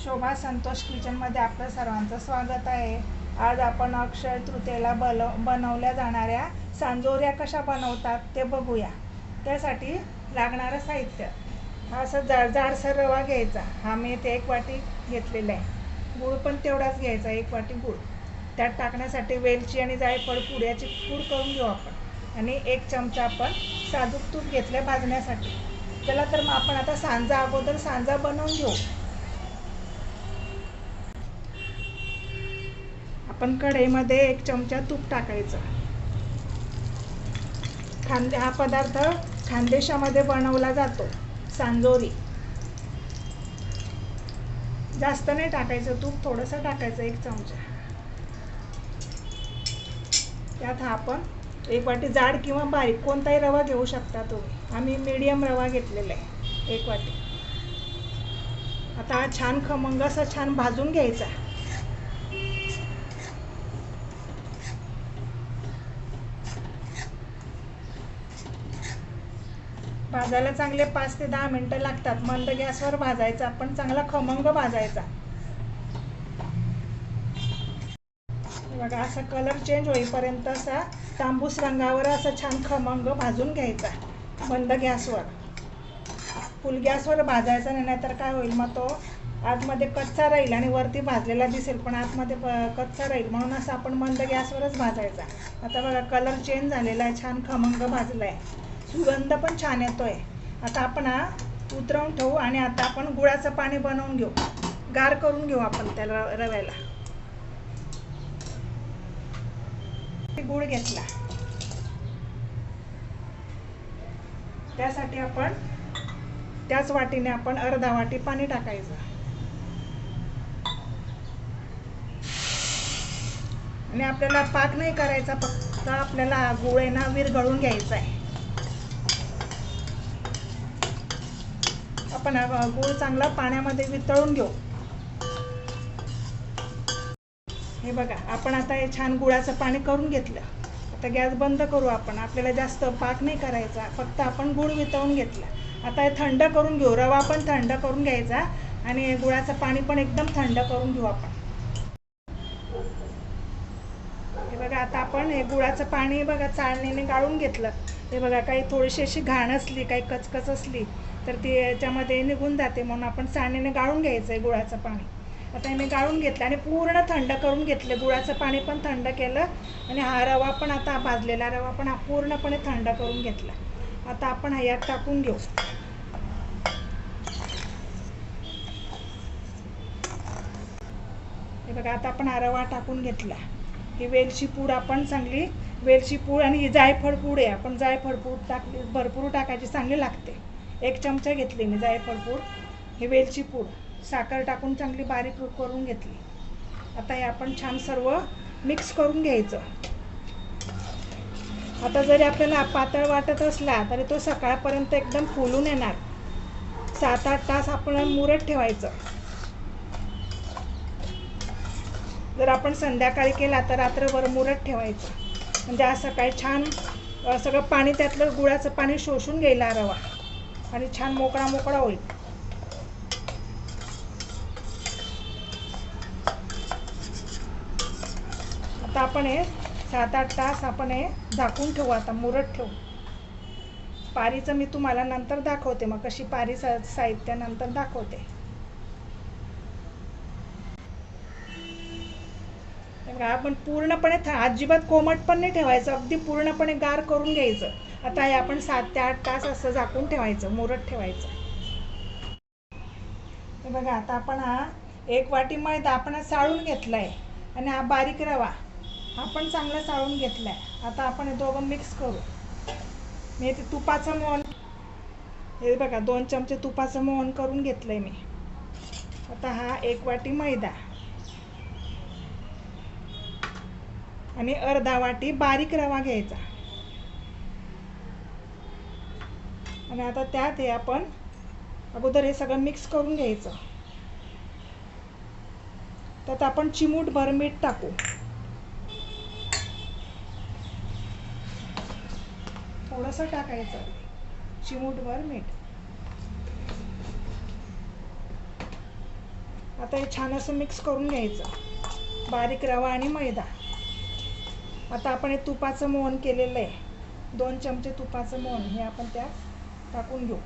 शोभा संतोष किचनमध्ये आपलं सर्वांचं स्वागत आहे. आज आपण अक्षय तृतीयेला बल बनवल्या जाणाऱ्या सांजोऱ्या कशा बनवतात ते बघूया. त्यासाठी लागणारं साहित्य. हा असं जाड जाडसर रवा घ्यायचा. हा मी ते एक वाटी घेतलेला आहे. गूळ पण तेवढाच घ्यायचा एक वाटी गूळ. त्यात टाकण्यासाठी वेलची आणि जायफळ पुऱ्याची याची पूड करून घेऊ आपण. आणि एक चमचा आपण साजूक तूप घेतलं भाजण्यासाठी. चला तर मग आपण आता सांजा अगोदर सांजा बनवून घेऊ. आपण कढईमध्ये एक चमचा तूप टाकायचं. खांदे हा पदार्थ खानदेशामध्ये बनवला जातो सांजोरी. जास्त नाही टाकायचं तूप थोडंसं टाकायचं एक चमचा. त्यात हा आपण एक वाटी जाड किंवा बारीक कोणताही रवा घेऊ शकता तुम्ही. आम्ही मीडियम रवा घेतलेला आहे एक वाटी. आता हा छान खमंग असा छान भाजून घ्यायचा. भाजायला चांगले पाच ते दहा मिनटं लागतात. मंद गॅसवर भाजायचा. पण चांगला खमंग भाजायचा. बघा असा कलर चेंज होईपर्यंत असा तांबूस रंगावर असा छान खमंग भाजून घ्यायचा. मंद गॅसवर. फुल गॅसवर भाजायचा नाही नाहीतर काय होईल? मग तो आतमध्ये कच्चा राहील आणि वरती भाजलेला दिसेल. पण आतमध्ये कच्चा राहील. म्हणून असं आपण मंद गॅसवरच भाजायचा. आता बघा कलर चेंज झालेला आहे. छान खमंग भाजला आहे सुगंध पण छान येतोय. आता आपण हा उतरवून ठेवू आणि आता आपण गुळाचं पाणी बनवून घेऊ. गार करून घेऊ आपण त्याला रव्याला. गुळ घेतला. त्यासाठी आपण त्याच वाटीने आपण अर्धा वाटी पाणी टाकायचं. आणि आपल्याला पाक नाही करायचा फक्त आपल्याला गुळ आहे ना विरघळून घ्यायचा आहे आपण गूळ चांगला पाण्यामध्ये वितळून घेऊ. हे बघा आपण आता हे छान गुळाचं पाणी करून घेतलं. आता गॅस बंद करू आपण. आपल्याला जास्त पाक नाही करायचा. फक्त आपण गुळ वितळून घेतला. आता हे थंड करून घेऊ. रवा पण थंड करून घ्यायचा आणि गुळाचं पाणी पण एकदम थंड करून घेऊ आपण. हे बघा आता आपण हे गुळाचं पाणी बघा चाळणीने गाळून घेतलं. हे बघा काही थोडीशी अशी घाण असली काही कचकच असली तर ती याच्यामध्ये निघून जाते म्हणून आपण साणीने गाळून घ्यायचं आहे गुळाचं पाणी. आता हे मी गाळून घेतलं आणि पूर्ण थंड करून घेतलं. गुळाचं पाणी पण थंड केलं आणि हा रवा पण आता भाजलेला रवा पण हा पूर्णपणे थंड करून घेतला. आता आपण हा यात टाकून घेऊ. हे बघा आता आपण हा रवा टाकून घेतला. ही वेलची पूड आपण चांगली वेलची पूड आणि ही जायफळ पूड आहे. आपण जायफळ पूड टाकली भरपूर टाकायची चांगली लागते. एक चमचा घेतली मी जायफळ पूड ही वेलची पूड. साखर टाकून चांगली बारीक करून घेतली. आता हे आपण छान सर्व मिक्स करून घ्यायचं. आता जरी आपल्याला पातळ वाटत असला तरी तो सकाळपर्यंत एकदम फुलून येणार. सात आठ तास आपण मुरत ठेवायचं. जर आपण संध्याकाळी केला तर रात्रभर मुरत ठेवायचं. म्हणजे आज सकाळी छान सगळं पाणी त्यातलं गुळाचं पाणी शोषून घ्यायला रवा आणि छान मोकळा मोकळा होईल. आता आपण हे सात आठ तास आपण हे झाकून ठेवू आता मुरत ठेवू. पारीचं मी तुम्हाला नंतर दाखवते मग कशी पारी सा साहित्य नंतर दाखवते. आपण पूर्णपणे थ- अजिबात कोमट पण नाही ठेवायचं अगदी पूर्णपणे गार करून घ्यायचं. आता हे आपण सात ते आठ तास असं झाकून ठेवायचं मुरत ठेवायचं. हे बघा आता आपण हा एक वाटी मैदा आपण साळून घेतला घेतलाय आणि हा बारीक रवा हा पण चांगला घेतला घेतलाय. आता आपण हे दोघं मिक्स करू. मी इथे तुपाचं मोहन हे बघा दोन चमचे तुपाचं मोहन करून घेतलंय मी. आता हा एक वाटी मैदा. आणि अर्धा वाटी बारीक रवा घ्यायचा. आणि आता त्यात हे आपण अगोदर हे सगळं मिक्स करून घ्यायचं. त्यात आपण चिमूटभर मीठ टाकू. थोडंसं टाकायचं. चिमूटभर मीठ आता हे छान असं मिक्स करून घ्यायचं. बारीक रवा आणि मैदा. आता आपण हे तुपाचं मोहन केलेलं आहे. दोन चमचे तुपाचं मोहन हे आपण त्यात टाकून घेऊ.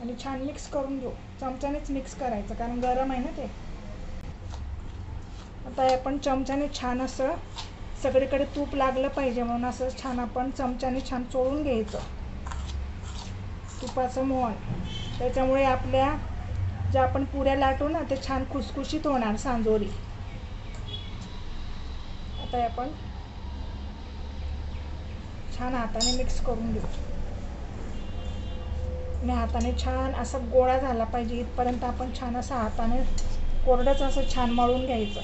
आणि छान मिक्स करून घेऊ. चमच्यानेच मिक्स करायचं कारण गरम आहे ना ते. आता आपण चमच्याने छान असं सगळीकडे तूप लागलं पाहिजे म्हणून असं छान आपण चमच्याने छान चोळून घ्यायचं. तुपाचं मोहन. त्याच्यामुळे आपल्या ज्या आपण पुऱ्या लाटू ना ते छान खुसखुशीत होणार सांजोरी. आता हे आपण छान हाताने मिक्स करून घेऊ. आणि हाताने छान असा गोळा झाला पाहिजे इथपर्यंत आपण छान असं हाताने कोरडंच असं छान मळून घ्यायचं.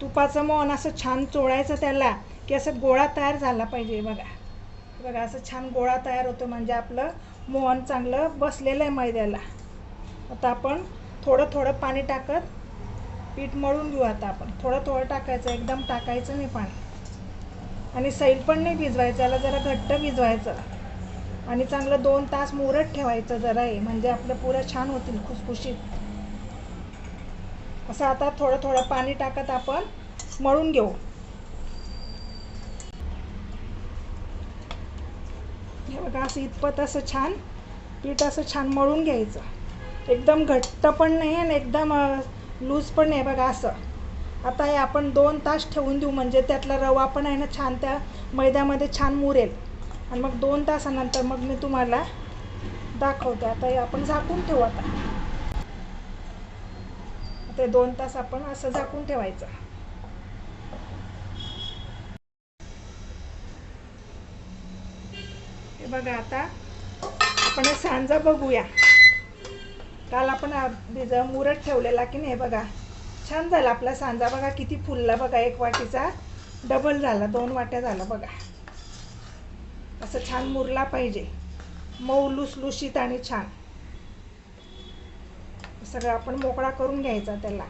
तुपाचं मोहन असं छान चोळायचं त्याला की असं गोळा तयार झाला पाहिजे. बघा. बघा असं छान गोळा तयार होतो म्हणजे आपलं मोहन चांगलं बसलेलं आहे मैद्याला. आता आपण थोडं थोडं पाणी टाकत पीठ मळून घेऊ आता आपण. थोडं थोडं टाकायचं एकदम टाकायचं नाही पाणी. आणि सैल पण नाही भिजवायचं याला जरा घट्ट भिजवायचं. आणि चांगलं दोन तास मुरत ठेवायचं जरा हे म्हणजे आपलं पुरं छान होतील खुसखुशीत. असं आता थोडं थोडं पाणी टाकत आपण मळून घेऊ. हे बघा असं इतपत असं छान पीठ असं छान मळून घ्यायचं. एकदम घट्ट पण नाही आणि एकदम लूज पण नाही बघा असं. आता हे आपण दोन तास ठेवून देऊ म्हणजे त्यातला रवा पण आहे ना छान त्या मैद्यामध्ये छान मुरेल. आणि मग दोन तासानंतर मग मी तुम्हाला दाखवते. आता हे आपण झाकून ठेवू आता. ते दोन तास आपण असं झाकून ठेवायचं. हे बघा आता आपण सांजा बघूया. काल आपण भिज मुरत ठेवलेला की नाही बघा. छान झाला आपला सांजा बघा किती फुलला बघा एक वाटीचा. डबल झाला दोन वाट्या झाला बघा. असं छान मुरला पाहिजे. मऊ लुसलुशीत आणि छान. सगळं आपण मोकळा करून घ्यायचा त्याला.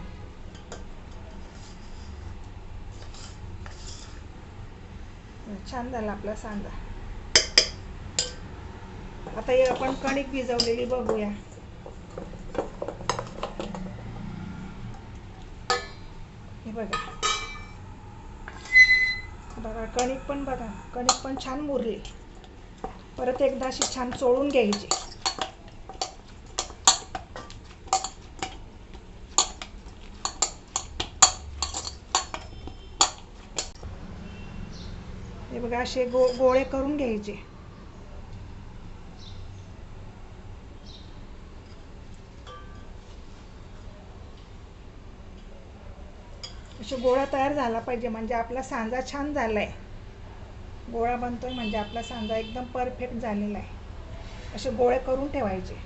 छान झाला आपला सांजा. आता हे आपण कणिक भिजवलेली बघूया. बघा. बघा कणिक पण बघा. कणिक पण छान मुरली. परत एकदा अशी छान चोळून घ्यायची. हे बघा असे गो गोळे करून घ्यायचे. असे गोळा तयार झाला पाहिजे म्हणजे आपला सांजा छान झाला आहे गोळा बनतोय म्हणजे आपला सांजा एकदम परफेक्ट झालेला आहे. असे गोळे करून ठेवायचे.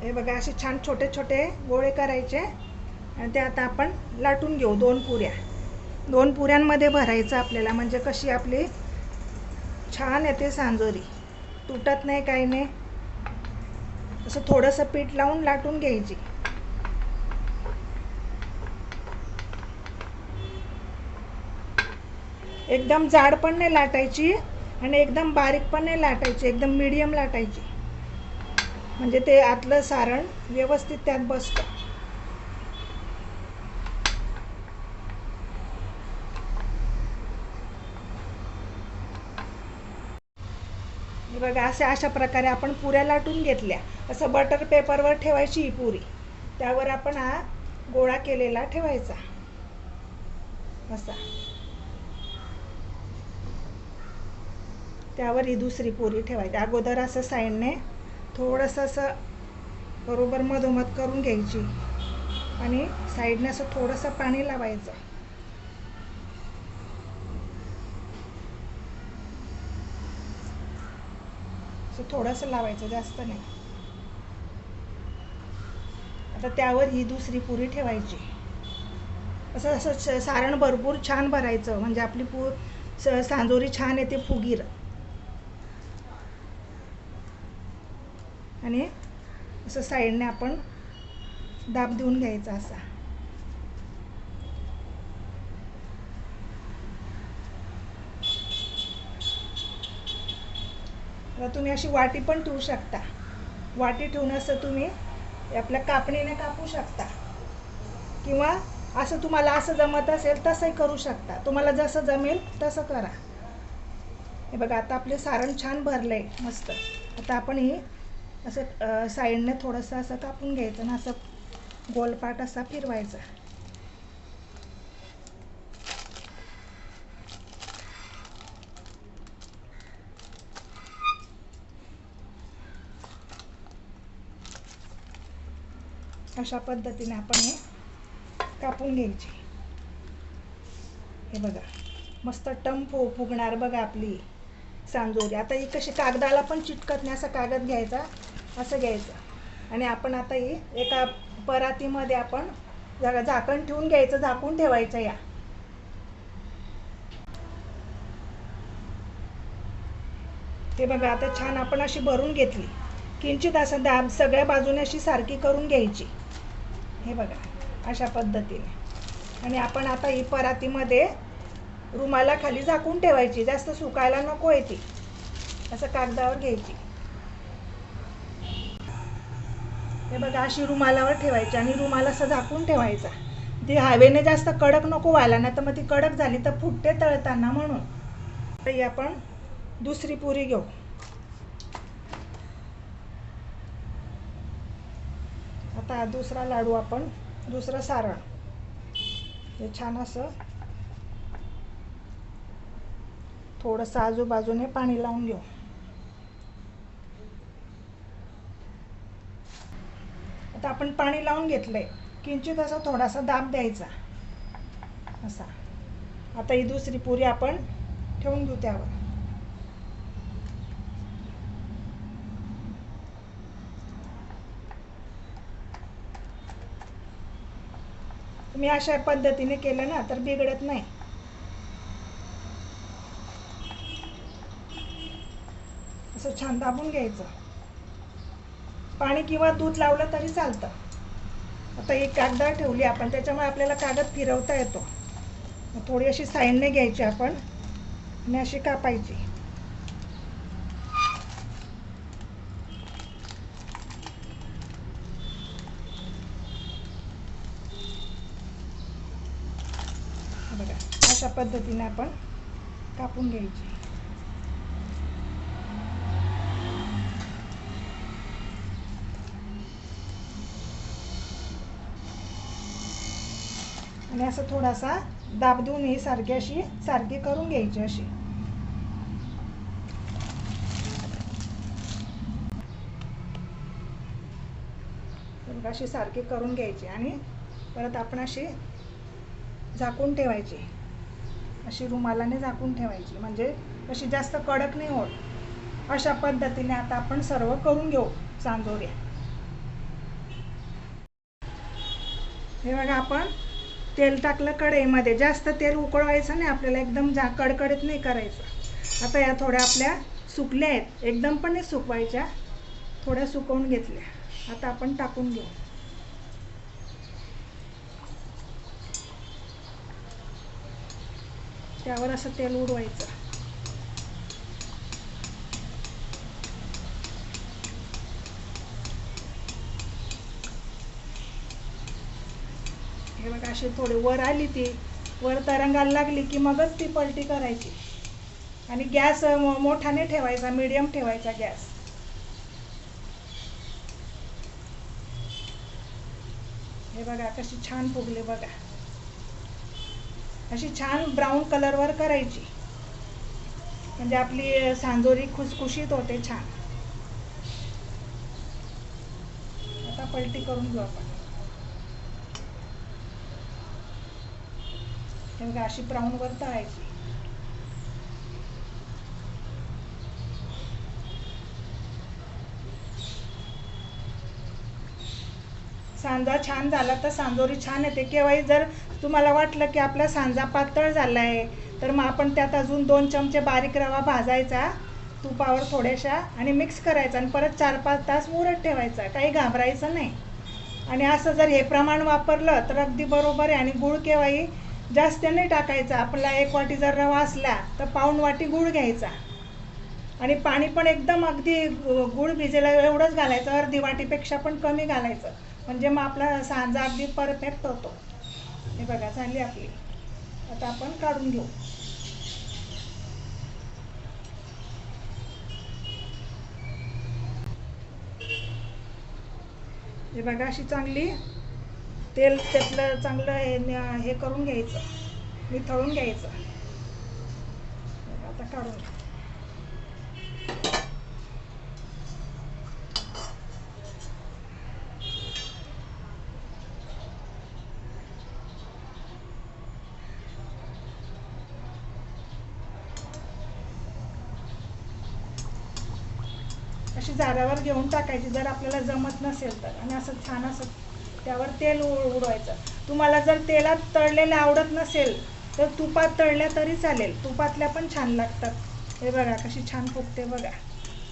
हे बघा असे छान छोटे छोटे गोळे करायचे. आणि ते आता आपण लाटून घेऊ दोन पुऱ्या. दोन पुऱ्यांमध्ये भरायचं आपल्याला. म्हणजे कशी आपली? छान येते सांजोरी. तुटत नाही काही नाही. असं थोडंसं पीठ लावून लाटून घ्यायची. एकदम जाड पण नाही लाटायची आणि एकदम बारीक पण नाही लाटायची. एकदम मीडियम लाटायची. म्हणजे ते आतलं सारण व्यवस्थित त्यात बसतं. वगैरे अशा अशा प्रकारे आपण पुऱ्या लाटून घेतल्या. असं बटर पेपरवर ठेवायची ही पुरी. त्यावर आपण हा गोळा केलेला ठेवायचा. असा. त्यावर ही दुसरी पुरी ठेवायची. अगोदर असं साईडने थोडंसं असं बरोबर मधोमध करून घ्यायची. आणि साईडने असं थोडंसं पाणी लावायचं. थोडंसं लावायचं जास्त नाही. आता त्यावर ही दुसरी पुरी ठेवायची. असं असं स- सारण भरपूर छान भरायचं. म्हणजे आपली पू स- सांजोरी छान येते फुगीर. आणि असं साईडने आपण दाब देऊन घ्यायचा असा. किंवा तुम्ही अशी वाटी पण ठेवू शकता. वाटी ठेवून असं तुम्ही आपल्या कापणीने कापू शकता. किंवा असं तुम्हाला असं जमत असेल तसंही करू शकता. तुम्हाला जसं जमेल तसं करा. हे बघा आता आपले सारण छान भरलं आहे मस्त. आता आपण ही असं साईडने थोडंसं असं कापून घ्यायचं ना असं गोलपाट असा फिरवायचा. अशा पद्धतीने आपण हे कापून घ्यायचे. हे बघा मस्त टम फु फुगणार बघा आपली सांजोरी. आता ही कशी कागदाला पण चिटकत नाही असा कागद घ्यायचा असं घ्यायचं. आणि आपण आता ही एका परातीमध्ये आपण जरा झाकण ठेवून घ्यायचं झाकून ठेवायचं या. हे बघा आता छान आपण अशी भरून घेतली. किंचित असं दाब सगळ्या बाजूने अशी सारखी करून घ्यायची. हे बघा अशा पद्धतीने. आणि आपण आता ही परातीमध्ये रुमाला खाली झाकून ठेवायची जास्त सुकायला नको आहे ती. असं कागदावर घ्यायची. हे बघा अशी रुमालावर ठेवायची आणि रुमाल असं झाकून ठेवायचा. ती हवेने जास्त कडक नको व्हायला नाही तर मग ती कडक झाली तर फुटते तळताना म्हणून. तर ही आपण दुसरी पुरी घेऊ. आता दुसरा लाडू आपण दुसरं सारण. हे छान असं थोडंसं आजूबाजूने पाणी लावून घेऊ. आता आपण पाणी लावून घेतलंय. किंचित असं थोडासा दाब द्यायचा. असा. आता ही दुसरी पुरी आपण ठेवून घेऊ त्यावर. मी अशा पद्धतीने केलं ना तर बिघडत नाही. असं छान दाबून घ्यायचं. पाणी किंवा दूध लावलं तरी चालतं. आता एक कागदा ठेवली आपण त्याच्यामुळे आपल्याला कागद फिरवता येतो. मग थोडी अशी साईडने घ्यायची आपण. आणि अशी कापायची हे बघा अशा पद्धतीने आपण कापून घ्यायची. आणि असं थोडासा दाब देऊन ही सारखी अशी सारखी करून घ्यायची अशी. अशी सारखी करून घ्यायची आणि परत आपण अशी झाकून ठेवायची. अशी रुमालाने झाकून ठेवायची. म्हणजे अशी जास्त कडक नाही होत. अशा पद्धतीने आता आपण सर्व करून घेऊ चांदोऱ्या हे बघा आपण तेल टाकलं कढईमध्ये. जास्त तेल उकळवायचं नाही. आपल्याला एकदम जा कडकडीत नाही करायचं. आता या थोड्या आपल्या सुकल्या आहेत. एकदम पण नाही सुकवायच्या. थोड्या सुकवून घेतल्या. आता आपण टाकून घेऊ. त्यावर असं तेल उडवायचं. हे बघा अशी थोडी वर आली ती वर तरंगायला लागली की मगच ती पलटी करायची. आणि गॅस मो- मोठाने ठेवायचा मीडियम ठेवायचा गॅस. हे बघा कशी छान फुगली बघा. अशी छान ब्राऊन कलरवर करायची. म्हणजे आपली सांजोरी खुसखुशीत होते छान. आता पलटी करून घेऊ आपण. हे बघा अशी ब्राऊनवर तळायची. सांजा छान झाला तर सांजोरी छान येते. केव्हाही जर तुम्हाला वाटलं की आपला सांजा पातळ झाला आहे तर मग आपण त्यात अजून दोन चमचे बारीक रवा भाजायचा तुपावर थोड्याशा आणि मिक्स करायचा आणि परत चार पाच तास मुरत ठेवायचा. काही घाबरायचं नाही. आणि असं जर हे प्रमाण वापरलं तर अगदी बरोबर आहे आणि गुळ केव्हाही जास्त नाही टाकायचा. आपला एक वाटी जर रवा असला तर पाऊण वाटी गुळ घ्यायचा. आणि पाणी पण एकदम अगदी गूळ गुळ एवढंच घालायचं अर्धी वाटीपेक्षा पण कमी घालायचं. म्हणजे मग आपला सांजा अगदी परफेक्ट होतो. हे बघा झाली आपली. आता आपण काढून घेऊ. हे बघा अशी चांगली तेल त्यातलं चांगलं हे न- हे करून घ्यायचं. निथळून घ्यायचं. बघा, आता काढून घ्या. अशी झाडावर घेऊन टाकायची. जर आपल्याला जमत नसेल तर. आणि असं छान असं त्यावर तेल उ- उडवायचं. तुम्हाला जर तेलात तळलेलं आवडत नसेल तर तुपात तळल्या तरी चालेल. तुपातल्या पण छान लागतात. हे बघा कशी छान फुगते बघा.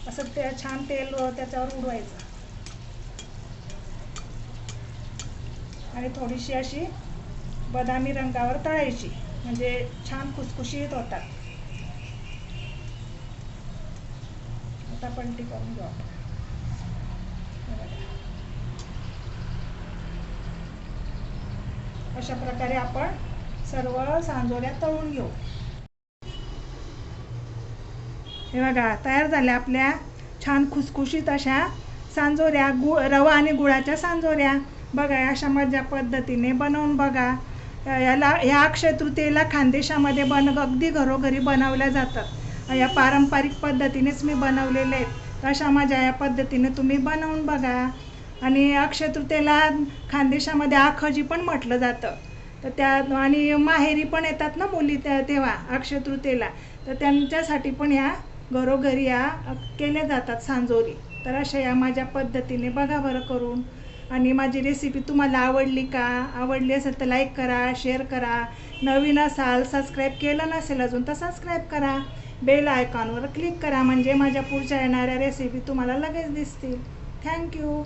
असं ते छान तेल त्याच्यावर उडवायचं. आणि थोडीशी अशी बदामी रंगावर तळायची. म्हणजे छान खुसखुशीत होतात. आता करून घेऊ अशा प्रकारे आपण सर्व सांजोऱ्या तळून घेऊ. हे बघा तयार झाल्या आपल्या छान खुसखुशीत अशा सांजोऱ्या गुळ रवा आणि गुळाच्या सांजोऱ्या. बघा अशा मजा पद्धतीने बनवून बघा. याला ह्या अक्षय तृतीयेला खानदेशामध्ये बन अगदी घरोघरी बनवल्या जातात. या पारंपरिक पद्धतीनेच मी बनवलेले आहेत. अशा माझ्या या पद्धतीने तुम्ही बनवून बघा. आणि अक्षय तृतीयेला खानदेशामध्ये आखजी पण म्हटलं जातं. तर त्या आणि माहेरी पण येतात ना मुली त्या तेव्हा अक्षय तृतीयेला. तर त्यांच्यासाठी पण ह्या घरोघरी या केल्या जातात सांजोरी. तर अशा या माझ्या पद्धतीने बघा बरं करून. आणि माझी रेसिपी तुम्हाला आवडली का? आवडली असेल तर लाईक करा शेअर करा. नवीन असाल सबस्क्राईब केलं नसेल अजून तर सबस्क्राईब करा. बेल आयकॉनवर क्लिक करा म्हणजे माझ्या पुढच्या येणाऱ्या रेसिपी तुम्हाला लगेच दिसतील. थँक्यू